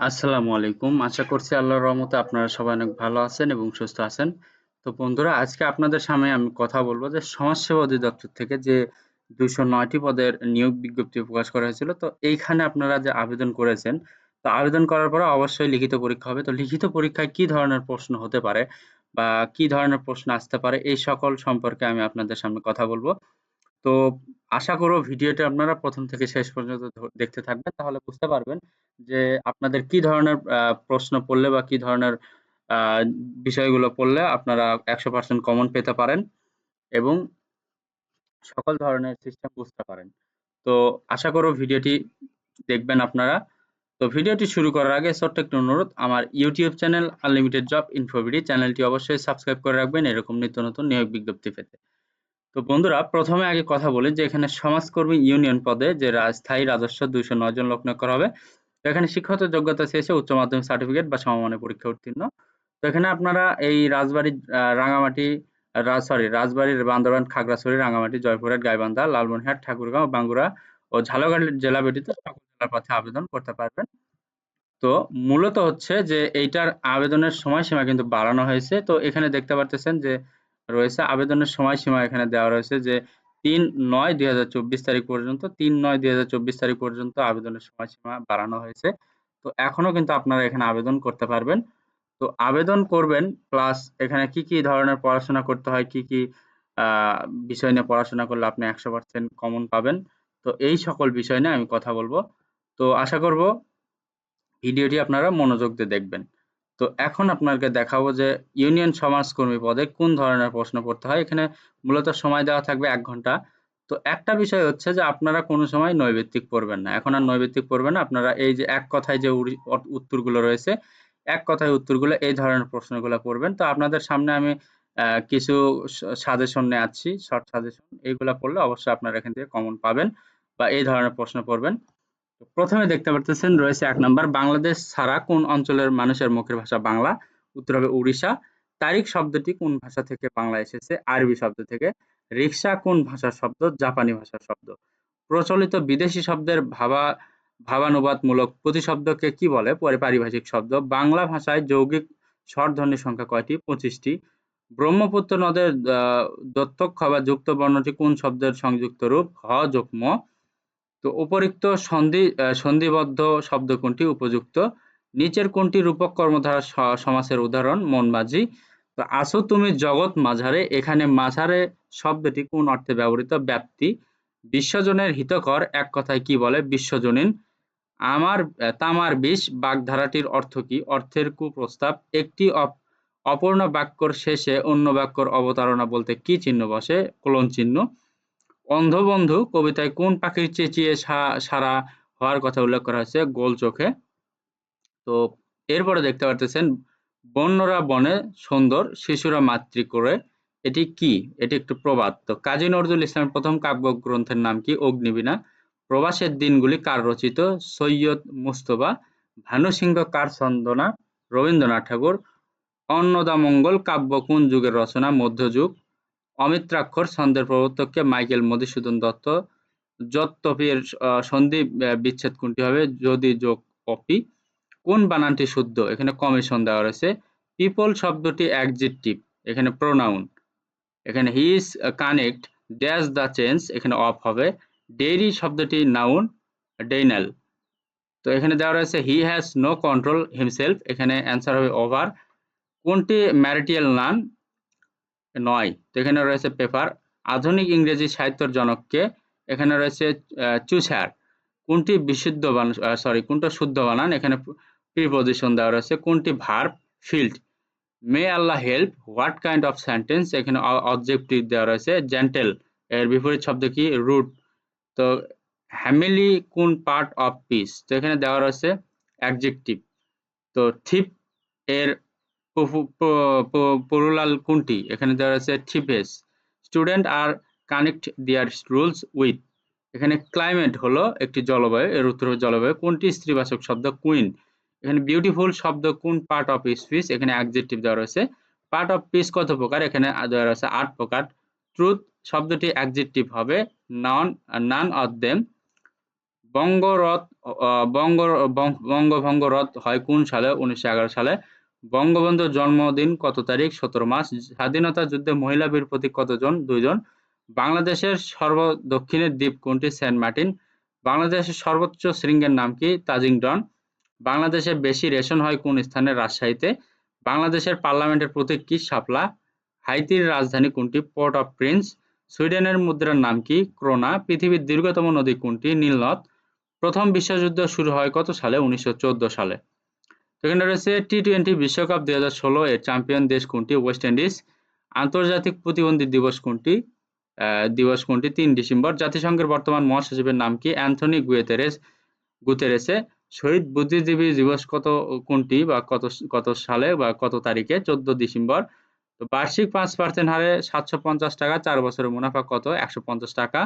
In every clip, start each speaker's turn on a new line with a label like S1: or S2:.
S1: আসসালামু আলাইকুম। আশা করছি আল্লাহর রহমতে আপনারা সবাই অনেক ভালো আছেন এবং সুস্থ আছেন। তো বন্ধুরা আজকে আপনাদের সামনে আমি কথা বলব যে সমাজসেবা অধিদপ্তর থেকে যে ২০৯ নয়টি পদের নিয়োগ বিজ্ঞপ্তি প্রকাশ করা হয়েছিল। তো এইখানে আপনারা যে আবেদন করেছেন, তো আবেদন করার পরে অবশ্যই লিখিত পরীক্ষা হবে। তো লিখিত পরীক্ষায় কি ধরনের প্রশ্ন হতে পারে বা কি ধরনের প্রশ্ন আসতে পারে এই সকল সম্পর্কে আমি আপনাদের সামনে কথা বলব। তো আশা করব ভিডিওটা আপনারা প্রথম থেকে শেষ পর্যন্ত দেখতে থাকবেন। তাহলে বুঝতে পারবেন যে আপনাদের কি ধরনের প্রশ্ন পড়লে বা কি ধরনের বিষয়গুলো পড়লে আপনারা ১০০% কমন পেতে পারেন এবং সকল ধরনের সিস্টেম বুঝতে পারেন। তো আশা করব ভিডিওটি দেখবেন আপনারা। তো ভিডিওটি শুরু করার আগে ছোট্ট একটি অনুরোধ, আমার YouTube channel unlimited job InfoBD চ্যানেলটি অবশ্যই সাবস্ক্রাইব করে রাখবেন এরকম নিত্য নতুন নিয়োগ বিজ্ঞপ্তি পেতে। তো বন্ধুরা প্রথমে আগে কথা বলি যে এখানে সমাজকর্মী ইউনিয়ন পদে যে স্থায়ী রাজস্ব ২০৯ জন লোক করা হবে। এখানে শিক্ষাগত যোগ্যতা চেয়েছে উচ্চ মাধ্যমিক সার্টিফিকেট বা সমমানের পরীক্ষা উত্তীর্ণ। তো এখানে আপনারা এই রাজবাড়ী রাঙামাটি সরি রাজবাড়ীর বান্দরবান, খাগড়াছড়ি, রাঙামাটি, জয়পুরহাট, গাইবান্ধা, লালমনিরহাট, ঠাকুরগাঁও, বাঙ্গুরা ও ঝালকাঠি জেলা ব্যতীত সকল জেলার প্রার্থী আবেদন করতে পারবেন। তো মূলত হচ্ছে যে এইটার আবেদনের সময়সীমা কিন্তু বাড়ানো হয়েছে। তো এখানে দেখতে পারতেছেন যে রয়েছে আবেদনের সময়সীমা এখানে দেওয়া রয়েছে যে ৩-৯-২০২৪ তারিখ পর্যন্ত ৩-৯-২০২৪ তারিখ পর্যন্ত আবেদনের সময়সীমা বাড়ানো হয়েছে। তো এখনও কিন্তু আপনারা এখানে আবেদন করতে পারবেন। তো আবেদন করবেন প্লাস এখানে কি, কি ধরনের পড়াশোনা করতে হয়, কি, কি বিষয় নিয়ে পড়াশোনা করলে আপনি ১০০% কমন পাবেন। তো এই সকল বিষয় নিয়ে আমি কথা বলব তো আশা করব ভিডিওটি আপনারা মনোযোগ দিয়ে দেখবেন। তো এখন আপনাকে দেখাবো যে ইউনিয়ন সমাজকর্মী পদে কোন ধরনের প্রশ্ন পড়তে হয়। এখানে মূলত সময় দেওয়া থাকবে এক ঘণ্টা। তো একটা বিষয় হচ্ছে যে আপনারা কোনো সময় নৈর্ব্যক্তিক পড়বেন না। এখন আর নৈর্ব্যক্তিক পড়বেন না। আপনারা এই যে এক কথায় যে উত্তরগুলো রয়েছে, এক কথায় উত্তরগুলো এই ধরনের প্রশ্নগুলো পড়বেন। তো আপনাদের সামনে আমি কিছু সাজেশন নেয়াচ্ছি, শর্ট সাজেশন। এইগুলা পড়লে অবশ্যই আপনারা এখান থেকে কমন পাবেন বা এই ধরনের প্রশ্ন পড়বেন। প্রথমে দেখতে পারতেছেন রয়েছে ১ নাম্বার, বাংলাদেশ ছাড়া কোন অঞ্চলের মানুষের মুখের ভাষা বাংলা? উত্তর হবে উড়িষ্যা। তারিখ শব্দটি কোন ভাষা থেকে বাংলায় এসেছে? আরবি শব্দ থেকে। রিকশা কোন ভাষার শব্দ? জাপানি ভাষার শব্দ। প্রচলিত বিদেশি শব্দের ভাবা, ভাবানুবাদমূলক প্রতিশব্দকে কি বলে? পরে পারিভাষিক শব্দ। বাংলা ভাষায় যৌগিক স্বরধ্বনির সংখ্যা কয়টি? পঁচিশটি ব্রহ্মপুত্র নদের দত্তক বা যুক্ত বর্ণটি কোন শব্দের সংযুক্ত রূপ? হ যোগ ম। তো উপরিক্ত সন্ধি সন্ধিবদ্ধ শব্দ কোনটি উপযুক্ত? নিচের কোনটি রূপক কর্মধারয় স, সমাসের উদাহরণ? মন মাঝি। তো আছো তুমি জগৎ মাঝারে, এখানে মাঝারে শব্দটি কোন অর্থে ব্যবহৃত? ব্যাপ্তি। বিশ্বজনের হিতকর, এক কথায় কি বলে? বিশ্বজনীন। আমার, তামার বিষ, বাগধারাটির অর্থ কি? অর্থের কুপ্রস্তাব। একটি অপ, অপূর্ণ বাক্যর শেষে অন্য বাক্যর অবতারণা বলতে কি চিহ্ন বসে? কোলন চিহ্ন। অন্ধবন্ধু কবিতায় কোন পাখির চেঁচিয়ে সা সাড়া হওয়ার কথা উল্লেখ করা হয়েছে? গোল চোখে। তো এরপরে দেখতে পারতেছেন বন্যরা বনে সুন্দর, শিশুরা মাতৃ করে। এটি কি? এটি একটি প্রবাদ। তো কাজী নজরুল ইসলামের প্রথম কাব্যগ্রন্থের নাম কি? অগ্নিবীণা। প্রবাসের দিনগুলি কার রচিত? সৈয়দ মুজতবা। ভানুসিংহ কার ছন্দনা? রবীন্দ্রনাথ ঠাকুর। অন্নদামঙ্গল কাব্য কোন যুগের রচনা? মধ্যযুগ। অমিত্রাক্ষর ছন্দের প্রবর্তককে মাইকেল মধুসূদন দত্ত। যৎতপের আ সন্ধি বিচ্ছেদ কোনটি হবে? যদি যোগ কপি কোন বানানটি শুদ্ধ? এখানে কমিশন দেওয়া রয়েছে। পিপল শব্দটি অ্যাডজেক্টিভ, এখানে প্রোনাউন। এখানে he is connect dash the change এখানে অফ হবে। ডেইরি শব্দটি নাউন, ডেইনাল। তো এখানে দেওয়া রয়েছে he has no control himself এখানে অ্যান্সার হবে ওভার। কোনটি ম্যারিটিয়াল নাউন? নয়। তো এখানে রয়েছে পেপার। আধুনিক ইংরেজি সাহিত্যের জনক কে? এখানে রয়েছে আ চুসার। কোনটি বিশুদ্ধ বানান সরি কোনটা শুদ্ধ বানান? এখানে প্রিপোজিশন দেওয়া রয়েছে। কোনটি verb? Field. May Allah help what kind of sentence? এখানে অবজেক্টিভ দেওয়া রয়েছে। জেন্টেল এর বিপরীত শব্দ কি? রুট তো হ্যামিলি কোন পার্ট অফ পিস? তো এখানে দেওয়া রয়েছে অ্যাডজেক্টিভ। তো থিপ এর পফু প প কোনটি? এখানে দেওয়া রয়েছে থিপেস। Student are connect their rules with. এখানে ক্লাইমেট হলো একটি জলবায়ু, এর উত্তর জলবায়ু। কোনটি স্ত্রীবাচক শব্দ? কুইন। এখানে বিউটিফুল শব্দ কোন পার্ট অফ স্পিচ? এখানে অ্যাডজেক্টিভ দেওয়া রয়েছে। পার্ট অফ পিস কত প্রকার? এখানে দেওয়া রয়েছে ৮ প্রকার। ট্রুথ শব্দটি অ্যাডজেক্টিভ হবে। নন নান অফ দেম। বঙ্গরথ বঙ্গ বঙ্গভঙ্গ রথ হয় কোন সালে উনিশশো এগারো সালে বঙ্গবন্ধুর জন্মদিন কত তারিখ? সতেরো মার্চ। স্বাধীনতা যুদ্ধে মহিলা বীর প্রতীক কতজন? দুইজন। বাংলাদেশের সর্ব দক্ষিণের দ্বীপ কোনটি সেন্ট মার্টিন। বাংলাদেশের সর্বোচ্চ শৃঙ্গের নাম কি? তাজিংডন। বাংলাদেশে বেশি রেশন হয় কোন স্থানে রাজশাহীতে? বাংলাদেশের পার্লামেন্টের প্রতীক কি? শাপলা। হাইতির রাজধানী কোনটি? Port of Prince. সুইডেনের মুদ্রার নাম কি? ক্রোনা। পৃথিবীর দীর্ঘতম নদী কোনটি? নীলনদ। প্রথম বিশ্বযুদ্ধ শুরু হয় কত সালে? উনিশশো চোদ্দ সালে। এখানে রয়েছে টি টোয়েন্টি বিশ্বকাপ দুই হাজার ষোলো এর চ্যাম্পিয়ন দেশ কোনটি? ওয়েস্ট ইন্ডিজ আন্তর্জাতিক প্রতিবন্ধী দিবস কোনটি? দিবস কোনটি? তিন ডিসেম্বর। জাতিসংঘের বর্তমান মহাসচিবের নাম কি? অ্যান্থনি গুয়েতেরেস, গুতেরেসে। শহীদ বুদ্ধিজীবী দিবস কত, কোনটি বা কত কত সালে বা কত তারিখে? চোদ্দ ডিসেম্বর। তো বার্ষিক পাঁচ পার্সেন্ট হারে সাতশো পঞ্চাশ টাকা, চার বছরের মুনাফা কত? একশো পঞ্চাশ টাকা।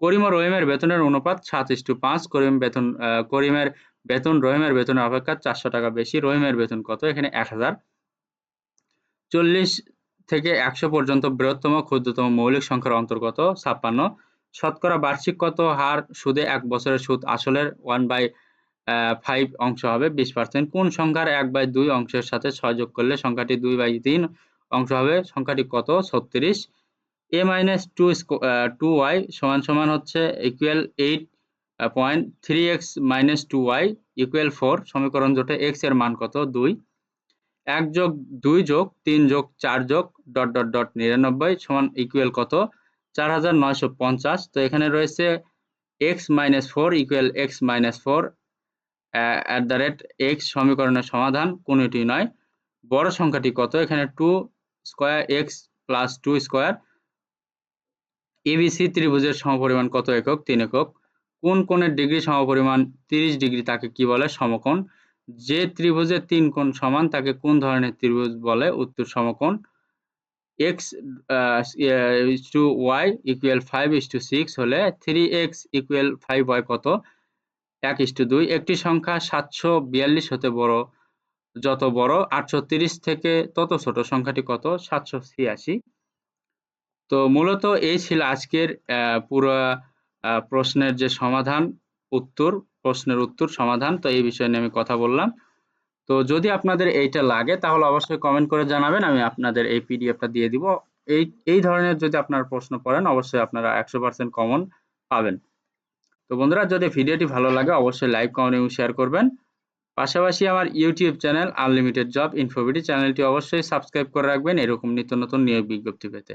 S1: করিম ও রহিমের বেতনের অনুপাত সাত ইস্টু পাঁচ। করিম বেতন করিমের বেতন, রহিমের বেতনের অপেক্ষা চারশো টাকা বেশি, রহিমের বেতন কত? এখানে এক হাজার। চল্লিশ থেকে একশো পর্যন্ত বৃহত্তম, ক্ষুদ্রতম মৌলিক সংখ্যার অন্তর্গত ছাপ্পান্ন। শতকরা বার্ষিক কত হার? সুদে এক বছরের সুদ আসলের ওয়ান বাই ফাইভ অংশ হবে, বিশ পার্সেন্ট কোন সংখ্যার এক বাই দুই অংশের সাথে ছয় যোগ করলে সংখ্যাটি দুই বাই তিন অংশ হবে? সংখ্যাটি কত? ছত্রিশ। A minus two two Y সমান সমান হচ্ছে equal eight point three X minus two Y equal four সমীকরণ জোটে এক্সের মান কত? দুই। এক যোগ দুই যোগ তিন যোগ চার যোগ ডট ডট ডট নিরানব্বই সমান ইকুয়াল কত? চার হাজার নয়শো পঞ্চাশ। তো এখানে রয়েছে X minus four equal X minus four at the rate X সমীকরণের সমাধান কোনোটি নয়। বড় সংখ্যাটি কত? এখানে two square X plus two square ABC ত্রিভুজের সমপরিমাণ কত একক? তিন একক। কোন কোণের ডিগ্রি সমপরিমাণ? তিরিশ ডিগ্রি তাকে কি বলে? সমকোণ। যে ত্রিভুজের তিন কোণ সমান, তাকে কোন ধরনের ত্রিভুজ বলে? উত্তর সমকোণ। X is two Y equal five is two six হলে three X equal five Y কত? এক ইস টু দুই। একটি সংখ্যা সাতশো বিয়াল্লিশ হতে বড়। যত বড়, আটশো তিরিশ থেকে তত ছোট সংখ্যাটি কত? সাতশো ছিয়াশি। তো মূলত এই ছিল আজকের পুরো প্রশ্নের যে সমাধান, উত্তর, প্রশ্নের উত্তর, সমাধান, তো এই বিষয় নিয়ে আমি কথা বললাম। তো যদি আপনাদের এইটা লাগে, তাহলে অবশ্যই কমেন্ট করে জানাবেন, আমি আপনাদের এই পিডিএফটা দিয়ে দিব। এই এই ধরনের যদি আপনারা প্রশ্ন পড়েন অবশ্যই আপনারা একশো পার্সেন্ট কমন পাবেন। তো বন্ধুরা, যদি ভিডিওটি ভালো লাগে, অবশ্যই লাইক কমেন্ট এবং শেয়ার করবেন। পাশাপাশি আমার YouTube channel unlimited job InfoBD চ্যানেলটি অবশ্যই সাবস্ক্রাইব করে রাখবেন। এরকম নিত্য নতুন নিয়োগ বিজ্ঞপ্তি পেতে।